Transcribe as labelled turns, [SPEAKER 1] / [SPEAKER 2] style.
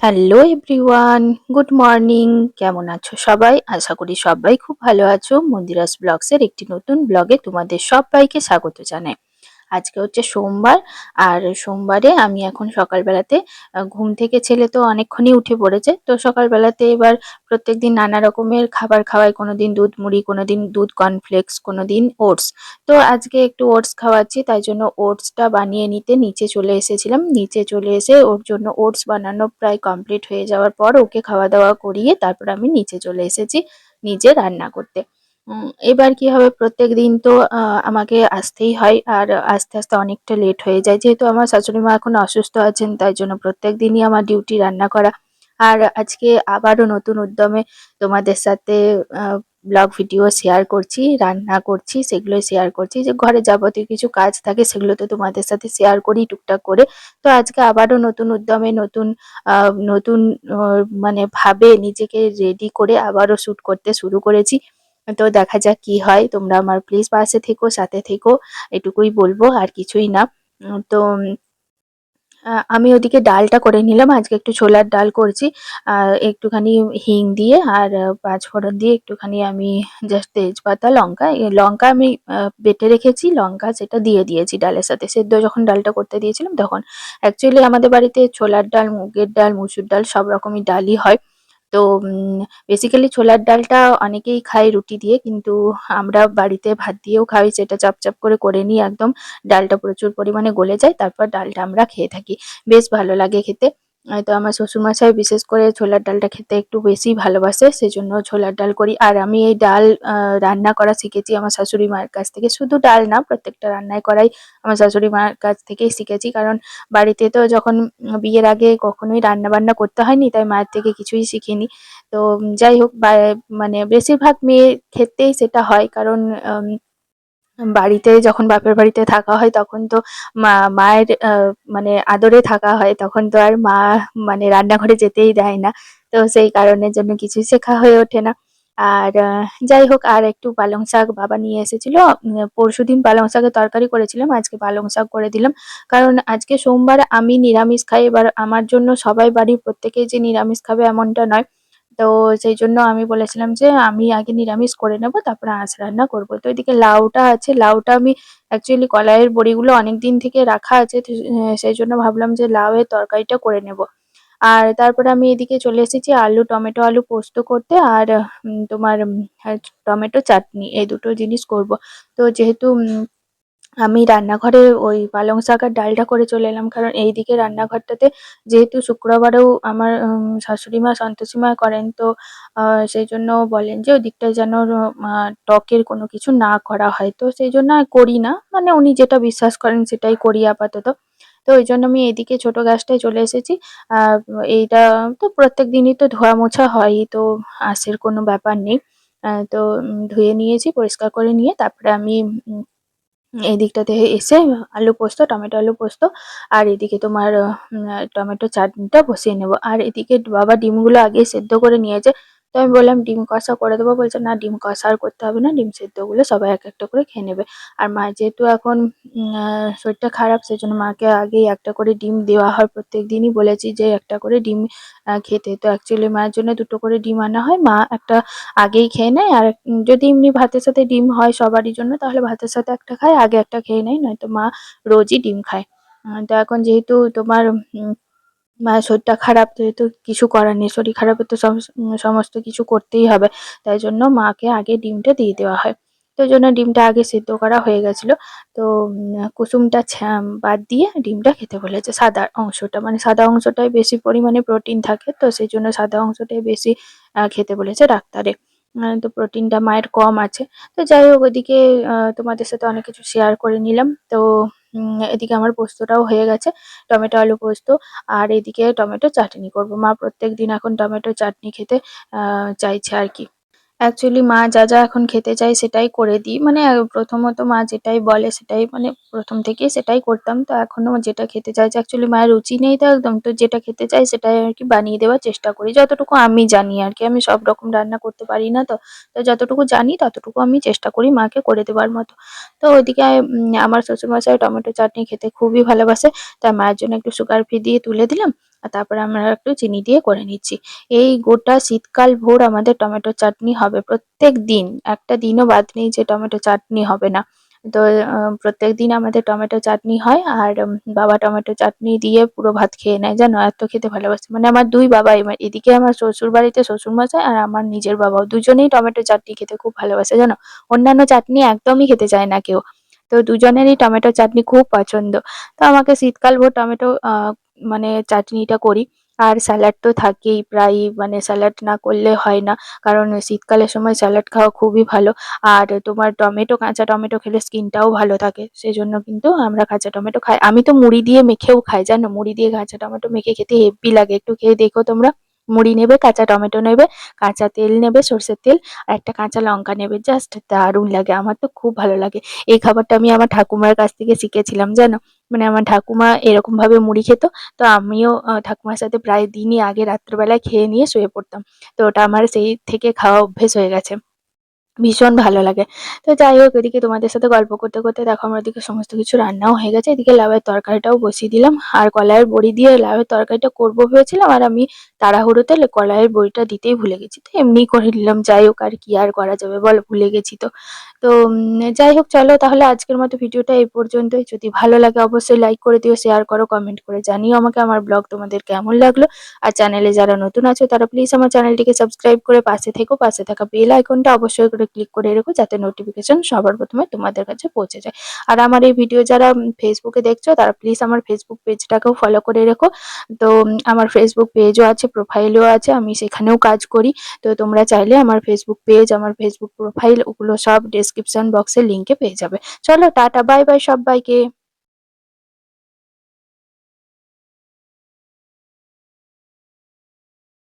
[SPEAKER 1] Hello everyone good morning কেমন আছো সবাই? আশা করি সবাই খুব ভালো আছো। মন্দিরাস ব্লগসের একটি নতুন ব্লগে তোমাদের সবাইকে স্বাগত জানাই। আজকে হচ্ছে সোমবার, আর সোমবারে আমি এখন সকালবেলাতে ঘুম থেকে ছেলে তো অনেকক্ষণই উঠে পড়েছে, তো সকালবেলাতে এবার প্রত্যেকদিন নানা রকমের খাবার খাওয়াই, কোনোদিন দুধ মুড়ি, কোনোদিন দুধ কর্নফ্লেক্স কোনোদিন ওটস তো আজকে একটু ওটস খাওয়াচ্ছি, তাই জন্য ওটসটা বানিয়ে নিতে নিচে চলে এসেছিলাম। নিচে চলে এসে ওর জন্য ওটস বানানো প্রায় কমপ্লিট হয়ে যাওয়ার পর ওকে খাওয়া দাওয়া করিয়ে তারপর আমি নিচে চলে এসেছি নিজে রান্না করতে। এবার কি হবে? প্রত্যেক দিন তো আমাকে আসতেই হয়। আর আস্তে আস্তে অনেকটা লেট হয়ে যায়। যেহেতু আমার শাশুড়ি মা এখন অসুস্থ আছেন, তাই জন্য প্রত্যেক দিনই আমার ডিউটি রান্না করা। আর আজকে আবারও নতুন উদ্যমে তোমাদের সাথে ব্লগ ভিডিও শেয়ার করছি, রান্না করছি সেগুলো শেয়ার করছি। যে ঘরে যাবতীয় কিছু কাজ থাকে, সেগুলো তো তোমাদের সাথে শেয়ার করি টুকটাক করে। তো আজকে আবারও নতুন উদ্যমে নতুন নতুন মানে ভাবে নিজেকে রেডি করে আবারও শ্যুট করতে শুরু করেছি। তো দেখা যাক কি হয়। তোমরা আমার প্লিজ পাশে থেকো সাথে থেকো এটুকুই বলব আর কিছুই না। তো আমি ওদিকে ডালটা করে নিলাম। আজকে একটু ছোলার ডাল করছি। একটুখানি হিং দিয়ে আর আহ, পাঁচ ফোড়ন দিয়ে একটুখানি আমি জাস্ট তেজপাতা লঙ্কা লঙ্কা আমি বেটে রেখেছি। লঙ্কা সেটা দিয়ে দিয়েছি ডালের সাথে। সেদ্ধ যখন ডালটা করতে দিয়েছিলাম তখন। অ্যাকচুয়ালি আমাদের বাড়িতে ছোলার ডাল মুগের ডাল মুসুর ডাল সব রকমই ডালই হয়। তো বেসিক্যালি ছোলার ডালটা অনেকেই খায় রুটি দিয়ে, কিন্তু আমরা বাড়িতে ভাত দিয়েও খাই, সেটা চাপ চাপ করে করে নিই একদম। ডালটা প্রচুর পরিমাণে গলে যায়, তারপর ডালটা আমরা খেয়ে থাকি। বেশ ভালো লাগে খেতে। আহ, তো আমার শ্বশুরমশাই বিশেষ করে ছোলার ডালটা খেতে একটু বেশি ভালোবাসে সেজন্য ছোলার ডাল করি। আর আমি এই ডাল রান্না করা শিখেছি আমার শাশুড়ি মায়ের কাছ থেকে। শুধু ডাল না প্রত্যেকটা রান্নায় করাই আমার শাশুড়ি মায়ের কাছ থেকেই শিখেছি। কারণ বাড়িতে তো যখন বিয়ের আগে কখনোই রান্না বান্না করতে হয়নি তাই মায়ের থেকে কিছুই শিখিনি। তো যাই হোক মানে বেশিরভাগ মেয়ের ক্ষেত্রেই সেটা হয়। কারণ বাড়িতে, যখন বাপের বাড়িতে থাকা হয়, তখন তো মা, মায়ের মানে আদরে থাকা হয়, তখন তো আর মা মানে রান্নাঘরে যেতেই দেয় না। তো সেই কারণের জন্য কিছুই শেখা হয়ে ওঠে না। আর যাই হোক, আর একটু পালং শাক বাবা নিয়ে এসেছিল। পরশু দিন পালং শাকের তরকারি করেছিলাম, আজকে পালং শাক করে দিলাম। কারণ আজকে সোমবার আমি নিরামিষ খাই, এবার আমার জন্য সবাই বাড়ির প্রত্যেকেই যে নিরামিষ খাবে এমনটা নয়। তো সেই জন্য আমি বলেছিলাম যে, আমি আগে নিরামিষ করে নেব, তারপরে আঁচ রান্না করব। তো এদিকে লাউটা আছে, লাউটা আমি অ্যাকচুয়ালি কলাইয়ের বড়িগুলো অনেক দিন থেকে রাখা আছে সেই জন্য ভাবলাম যে লাউয়ের তরকারিটা করে নেব। আর তারপরে আমি এদিকে চলে এসেছি আলু, টমেটো, আলু পোস্ত করতে, আর তোমার টমেটো চাটনি, এই দুটো জিনিস করব। তো যেহেতু আমি রান্নাঘরে ওই পালং শাক আর ডালটা করে চলে এলাম। কারণ এইদিকে রান্নাঘরটাতে যেহেতু শুক্রবারেও আমার শাশুড়ি মা, সন্তোষী মা করেন, তো সেই জন্য বলেন যে ওই দিকটায় যেন টকের কোনো কিছু না করা হয়। তো সেই জন্য করি না। মানে উনি যেটা বিশ্বাস করেন সেটাই করি আপাতত। তো ওই জন্য আমি এদিকে ছোট গ্যাসটায় চলে এসেছি। এইটা তো প্রত্যেক দিনই তো ধোয়া মোছা হয়, তো আঁশের কোনো ব্যাপার নেই। তো ধুয়ে নিয়েছি, পরিষ্কার করে নিয়ে, তারপরে আমি এই দিকটাতে এসে আলু পোস্ত, টমেটো আলু পোস্ত, আর এদিকে তোমার টমেটো চাটনিটা বসিয়ে নেব। আর এদিকে বাবা ডিমগুলো আগে সেদ্ধ করে নিয়েছে। তো আমি বললাম, ডিম কষা করে দেবো। বলছে, না, ডিম কষা আর করতে হবে না, ডিম সেদ্ধগুলো সবাই এক একটা করে খেয়ে নেবে। আর মা যেহেতু এখন শরীরটা খারাপ, সেজন্য মাকে আগেই একটা করে ডিম দেওয়া হয়। প্রত্যেক দিনই বলেছি যে, একটা করে ডিম খেতে। তো অ্যাকচুয়ালি মায়ের জন্য দুটো করে ডিম আনা হয়। মা একটা আগেই খেয়ে নেয়। আর যদি এমনি ভাতের সাথে ডিম হয় সবারই জন্য, তাহলে ভাতের সাথে একটা খায়, আগে একটা খেয়ে নেয়। নয়তো মা রোজই ডিম খায়। তো এখন যেহেতু তোমার মায়ের শরীরটা খারাপ যেহেতু কিছু করার নেই, শরীর খারাপে তো সম- সমস্ত কিছু করতেই হবে। তাই জন্য মাকে আগে ডিমটা দিয়ে দেওয়া হয়। তো জন্য ডিমটা আগে সেদ্ধ করা হয়ে গেছিল। তো কুসুমটা বাদ দিয়ে ডিমটা খেতে বলেছে। সাদা অংশটা মানে সাদা অংশটাই বেশি পরিমাণে প্রোটিন থাকে। তো সেই জন্য সাদা অংশটাই বেশি খেতে বলেছে ডাক্তারে। তো প্রোটিনটা মায়ের কম আছে। তো যাই হোক, ওদিকে তোমাদের সাথে অনেক কিছু শেয়ার করে নিলাম। তো উম, এদিকে আমার পোস্তটাও হয়ে গেছে টমেটো আলু পোস্ত আর এদিকে টমেটো চাটনি করব। মা প্রত্যেকদিন এখন টমেটো চাটনি খেতে আহ, চাইছে আর কি। অ্যাকচুয়ালি মা যা যা এখন খেতে চায় সেটাই করে দিই। মানে প্রথমত মা যেটাই বলে সেটাই মানে প্রথম থেকেই সেটাই করতাম। তো এখনও যেটা খেতে চাইছে অ্যাকচুয়ালি মায়ের রুচি নেই তো একদম। তো যেটা খেতে চাই সেটাই আর কি বানিয়ে দেওয়ার চেষ্টা করি। যতটুকু আমি জানি আর কি, আমি সব রকম রান্না করতে পারি না তো। তো যতটুকু জানি ততটুকু আমি চেষ্টা করি মাকে করে দেওয়ার মতো। তো ওইদিকে আমার শ্বশুরমশাই টমেটো চাটনি খেতে খুবই ভালোবাসে। তাই মায়ের জন্য একটু সুগার ফ্রি দিয়ে তুলে দিলাম। আর তারপরে আমরা একটু চিনি দিয়ে করে নিচ্ছি। এই গোটা শীতকাল ভোর আমাদের টমেটো চাটনি হবে প্রত্যেক দিন। একটা দিনও বাদ নেই যে টমেটো চাটনি হবে না। তো প্রত্যেক দিন আমাদের টমেটো চাটনি হয় আর বাবা টমেটো চাটনি দিয়ে পুরো ভাত খেয়ে নেয়। জানো, এত খেতে ভালোবাসে। মানে আমার দুই বাবা এদিকে আমার শ্বশুর বাড়িতে শ্বশুর মশাই আর আমার নিজের বাবাও। দুজনেই টমেটো চাটনি খেতে খুব ভালোবাসে, জানো? অন্যান্য চাটনি একদমই খেতে চায় না কেউ। তো দুজনেরই টমেটো চাটনি খুব পছন্দ। তো আমাকে শীতকাল ভোর টমেটো মানে চাটনিটা করি। আর স্যালাড তো থাকেই প্রায়ই মানে স্যালাড না করলে হয় না। কারণ শীতকালের সময় স্যালাড খাওয়া খুবই ভালো। আর তোমার টমেটো, কাঁচা টমেটো খেলে স্কিনটাও ভালো থাকে। সেজন্য কিন্তু আমরা কাঁচা টমেটো খাই। আমি তো মুড়ি দিয়ে মেখেও খাই, জানো? মুড়ি দিয়ে কাঁচা টমেটো মেখে খেতে হেব্বি লাগে। একটু খেয়ে দেখো তোমরা। মুড়ি নেবে, কাঁচা টমেটো নেবে, কাঁচা তেল নেবে, সর্ষের তেল, আর একটা কাঁচা লঙ্কা নেবে। জাস্ট দারুণ লাগে। আমার তো খুব ভালো লাগে। এই খাবারটা আমি আমার ঠাকুমার কাছ থেকে শিখেছিলাম, জানো? মানে আমার ঠাকুমা এরকম ভাবে মুড়ি খেত। তো আমিও ঠাকুমার সাথে প্রায় দিনই আগে রাত্রেবেলায় খেয়ে নিয়ে শুয়ে পড়তাম। তো ওটা আমার সেই থেকে খাওয়া অভ্যেস হয়ে গেছে। ভীষণ ভালো লাগে। তো যাই হোক, এদিকে তোমাদের সাথে গল্প করতে করতে দেখো আমার এদিকে সমস্ত কিছু রান্নাও হয়ে গেছে। এদিকে লাউয়ের তরকারিটাও বসিয়ে দিলাম। আর কলাইয়ের বড়ি দিয়ে লাউয়ের তরকারিটা করব ভেবেছিলাম, আর আমি তাড়াহুড়োতে কলাইয়ের বড়িটা দিতেই ভুলে গেছি। তো এমনি করে নিলাম। যাই হোক, আর কি আর করা যাবে বলো, ভুলে গেছি তো। তো যাই হোক, চলো তাহলে আজকের মতো ভিডিওটা এই পর্যন্তই। যদি ভালো লাগে অবশ্যই লাইক করে দিও, শেয়ার করো, কমেন্ট করে জানিও আমাকে আমার ব্লগ তোমাদের কেমন লাগল। আর চ্যানেলে যারা নতুন আছো, তারা প্লিজ আমার চ্যানেলটিকে সাবস্ক্রাইব করে পাশে থেকো। পাশে থাকা বেল আইকনটা অবশ্যই করে ক্লিক করে রেখো যাতে নোটিফিকেশন সবার প্রথমে তোমাদের কাছে পৌঁছে যায়। আর আমার এই ভিডিও যারা ফেসবুকে দেখছ, তারা প্লিজ আমার ফেসবুক পেজটাকেও ফলো করে রেখো। তো আমার ফেসবুক পেজও আছে প্রোফাইলও আছে, আমি সেখানেও কাজ করি। তো তোমরা চাইলে আমার ফেসবুক পেজ আমার ফেসবুক প্রোফাইল ওগুলো সব ডেসক্রিপশন বক্সের লিঙ্কে পেয়ে যাবে। চলো, টাটা বাই বাই সবাইকে।